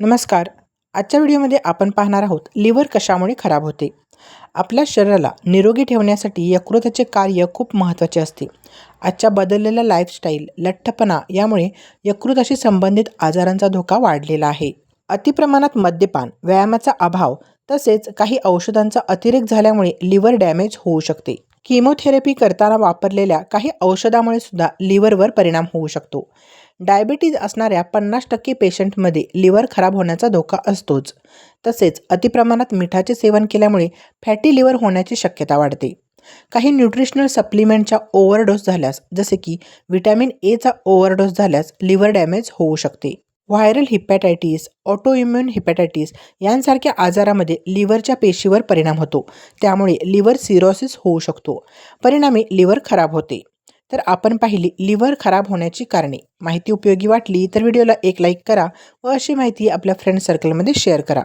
नमस्कार. आजच्या व्हिडिओमध्ये आपण पाहणार आहोत लिव्हर कशामुळे खराब होते? आपल्या शरीराला निरोगी ठेवण्यासाठी यकृताचे कार्य खूप महत्त्वाचे असते. आजच्या बदललेल्या लाईफस्टाईल लठ्ठपणा यामुळे यकृताशी संबंधित आजारांचा धोका वाढलेला आहे. अतिप्रमाणात मद्यपान व्यायामाचा अभाव तसेच काही औषधांचा अतिरेक झाल्यामुळे लिव्हर डॅमेज होऊ शकते. किमोथेरपी करताना वापरलेल्या काही औषधामुळे सुद्धा लिव्हरवर परिणाम होऊ शकतो. डायबिटीज असणाऱ्या पन्नास टक्के पेशंटमध्ये लिव्हर खराब होण्याचा धोका असतोच. तसेच अतिप्रमाणात मिठाचे सेवन केल्यामुळे फॅटी लिव्हर होण्याची शक्यता वाढते. काही न्यूट्रिशनल सप्लिमेंटच्या ओव्हरडोस झाल्यास जसे की व्हिटॅमिन एचा ओव्हरडोस झाल्यास लिव्हर डॅमेज होऊ शकते. व्हायरल हिपॅटायटिस ऑटोइम्युन हिपॅटायटिस यांसारख्या आजारामध्ये लिव्हरच्या पेशीवर परिणाम होतो. त्यामुळे लिव्हर सिरोसिस होऊ शकतो. परिणामी लिव्हर खराब होते. तर आपण पाहिली लिव्हर खराब होण्याची कारणे. माहिती उपयोगी वाटली तर व्हिडिओला एक लाईक करा व अशी माहिती आपल्या फ्रेंड सर्कलमध्ये शेअर करा.